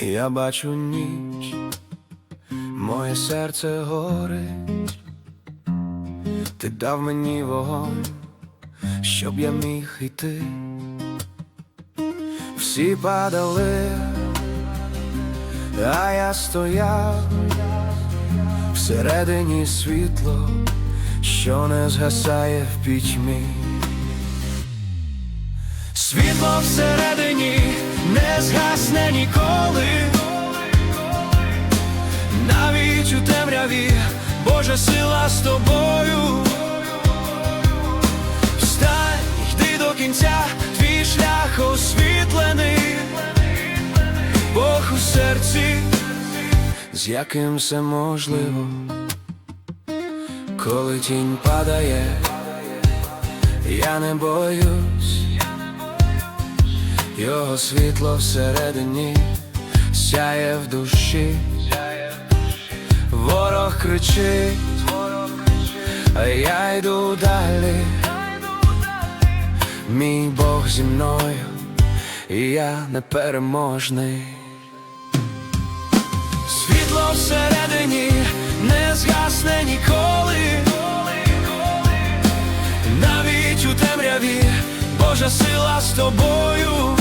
Я бачу ніч, моє серце горить, ти дав мені вогонь, щоб я міг йти. Всі падали, а я стояв всередині світло, що не згасає в пітьмі. Світло всередині не згасне ніколи, навіть у темряві Божа сила з тобою. Встань, йди до кінця, твій шлях освітлений, Бог у серці, з яким все можливо, коли тінь падає, я не боюсь. Його світло всередині сяє в душі, ворог кричить, а я йду далі. Мій Бог зі мною, і я непереможний. Світло всередині не згасне ніколи, навіть у темряві Божа сила з тобою.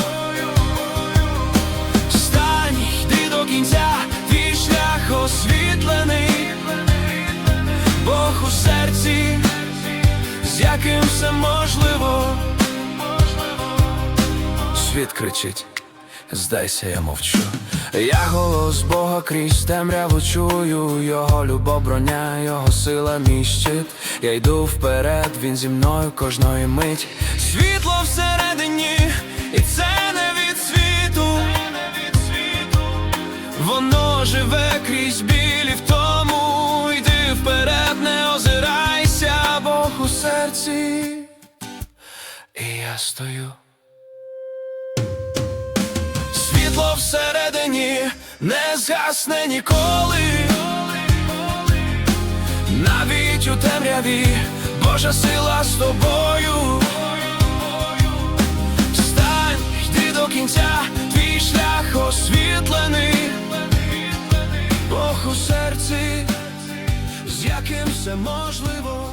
З яким все можливо. Світ кричить, здайся, я мовчу. Я голос Бога крізь темряву чую, його любов броня, його сила мій щит. Я йду вперед, він зі мною кожної мить. Світло всередині, і це не від світу. Воно живе крізь білі в я стою. Світло всередині не згасне ніколи, навіть у темряві Божа сила з тобою. Встань, йди до кінця, твій шлях освітлений, Бог у серці, з яким все можливо.